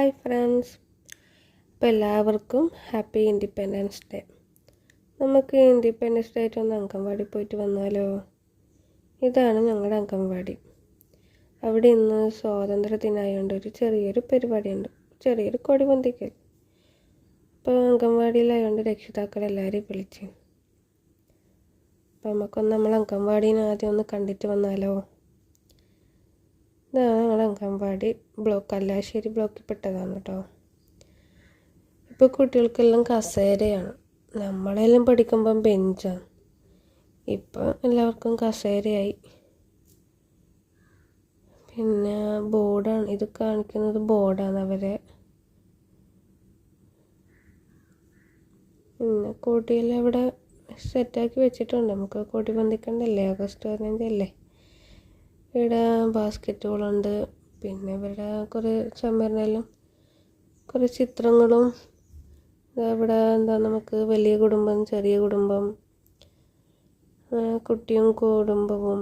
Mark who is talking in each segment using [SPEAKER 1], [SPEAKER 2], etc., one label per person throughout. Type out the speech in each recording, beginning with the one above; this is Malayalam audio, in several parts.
[SPEAKER 1] Hi friends. അപ്പോൾ എല്ലാവർക്കും ഹാപ്പി ഇൻഡിപെൻഡൻസ് ഡേ. നമുക്ക് ഇൻഡിപെൻഡൻസ് ഡേ ഒന്ന് അംഗൻവാടി പോയിട്ട് വന്നാലോ? ഇതാണ് ഞങ്ങളുടെ അംഗൻവാടി. അവിടെ ഇന്ന് സ്വാതന്ത്ര്യ ഒരു ചെറിയൊരു പരിപാടിയുണ്ട്. ചെറിയൊരു കൊടി പൊന്തിക്കൽ അപ്പോൾ അംഗൻവാടിയിലായതുകൊണ്ട് രക്ഷിതാക്കൾ എല്ലാവരെയും വിളിച്ചു. അപ്പോൾ നമുക്കൊന്ന് നമ്മൾ അംഗൻവാടീനെ ആദ്യം ഒന്ന് കണ്ടിട്ട് വന്നാലോ? ഇതാണ് ഞങ്ങളുടെ അംഗൻവാടി ബ്ലോക്ക് അല്ലാശ്ശേരി ബ്ലോക്കിൽ പെട്ടതാണ് കേട്ടോ ഇപ്പോൾ കുട്ടികൾക്കെല്ലാം കസേരയാണ്. നമ്മളെല്ലാം പഠിക്കുമ്പം ബെഞ്ചാണ് ഇപ്പം എല്ലാവർക്കും കസേരയായി. പിന്നെ ബോർഡാണ്. ഇത് കാണിക്കുന്നത് ബോർഡാണ് അവരെ. പിന്നെ കോട്ടിയെല്ലാം ഇവിടെ സെറ്റാക്കി വെച്ചിട്ടുണ്ട്. നമുക്ക് കോട്ടി പന്തിക്കണ്ടല്ലേ? ഓഗസ്റ്റ് പതിനഞ്ചല്ലേ? ഇവിടെ ബാസ്ക്കറ്റ് ബോളുണ്ട് പിന്നെ ഇവിടെ കുറേ ചുമരിനെല്ലാം കുറേ ചിത്രങ്ങളും. ഇവിടെ എന്താ നമുക്ക് വലിയ കുടുംബം ചെറിയ കുടുംബം കുട്ടിയും കുടുംബവും.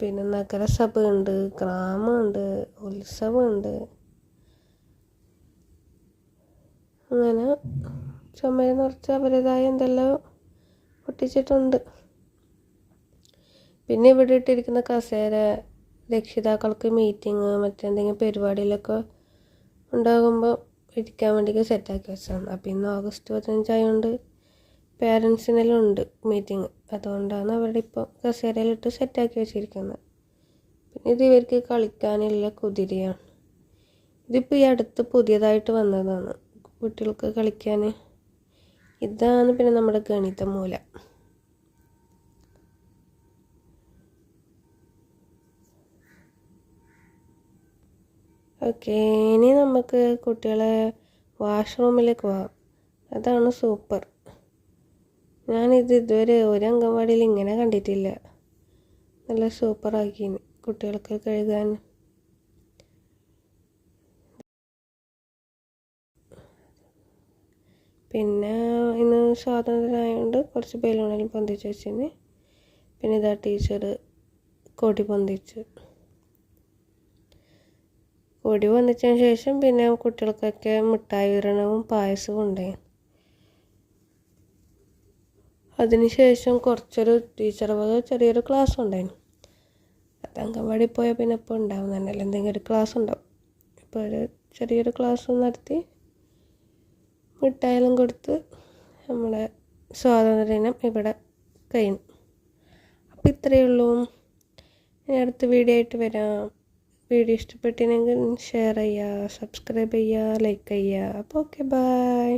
[SPEAKER 1] പിന്നെ നഗരസഭയുണ്ട് ഗ്രാമമുണ്ട് ഉത്സവമുണ്ട്. അങ്ങനെ ചുമര് നിറച്ച് അവരുടേതായ എന്തെല്ലാം ഒട്ടിച്ചിട്ടുണ്ട് പിന്നെ ഇവിടെ ഇട്ടിരിക്കുന്ന കസേര രക്ഷിതാക്കൾക്ക് മീറ്റിംഗ് മറ്റെന്തെങ്കിലും പരിപാടിയിലൊക്കെ ഉണ്ടാകുമ്പോൾ ഇരിക്കാൻ വേണ്ടിയൊക്കെ സെറ്റാക്കി വെച്ചതാണ്. അപ്പോൾ ഇന്ന് ഓഗസ്റ്റ് പതിനഞ്ചായതുകൊണ്ട് പേരൻസിനെല്ലാം ഉണ്ട് മീറ്റിംഗ് അതുകൊണ്ടാണ് അവരുടെ ഇപ്പോൾ കസേരയിലിട്ട് സെറ്റാക്കി വെച്ചിരിക്കുന്നത്. പിന്നെ ഇത് ഇവർക്ക് കളിക്കാനുള്ള കുതിരയാണ്. ഇതിപ്പോൾ ഈ അടുത്ത് പുതിയതായിട്ട് വന്നതാണ്. കുട്ടികൾക്ക് കളിക്കാൻ ഇതാണ് പിന്നെ നമ്മുടെ ഗണിതമൂല. ഓക്കെ ഇനി നമുക്ക് കുട്ടികളെ വാഷ്റൂമിലേക്ക് പോകാം. അതാണ് സൂപ്പർ. ഞാനിത് ഇതുവരെ ഒരു അംഗൻവാടിയിൽ ഇങ്ങനെ കണ്ടിട്ടില്ല. നല്ല സൂപ്പറാക്കി കുട്ടികൾക്ക് കഴുകാൻ പിന്നെ ഇന്ന് സ്വാതന്ത്ര്യമായതുകൊണ്ട് കുറച്ച് ബലൂണെല്ലാം പൊന്തിച്ച് വെച്ചിന്. പിന്നെ ഇതാ ടീച്ചർ കൊടി പൊന്തിച്ചു. കൊടി വന്നതിന് ശേഷം പിന്നെ കുട്ടികൾക്കൊക്കെ മിഠായി വിതരണവും പായസവും ഉണ്ടായി അതിനുശേഷം കുറച്ചൊരു ടീച്ചർ വക ചെറിയൊരു ക്ലാസ് ഉണ്ടായിരുന്നു അത് അംഗൻവാടി പോയാൽ പിന്നെ ഇപ്പോൾ ഉണ്ടാവും തന്നെ. എന്തെങ്കിലും ഒരു ക്ലാസ് ഉണ്ടാവും. ഇപ്പോൾ ഒരു ചെറിയൊരു ക്ലാസ് നടത്തി മിഠായിലും കൊടുത്ത് നമ്മളെ സ്വാതന്ത്ര്യദിനം ഇവിടെ കഴിഞ്ഞു അപ്പോൾ ഇത്രയേ ഉള്ളൂ. ഇനി അടുത്ത വീഡിയോ ആയിട്ട് വരാം. వీడియో ఇష్టపెట్టినాక షేర్ అయ్యా సబ్స్క్రైబ్ అయ్యా లైక్ అయ్యా. Okay bye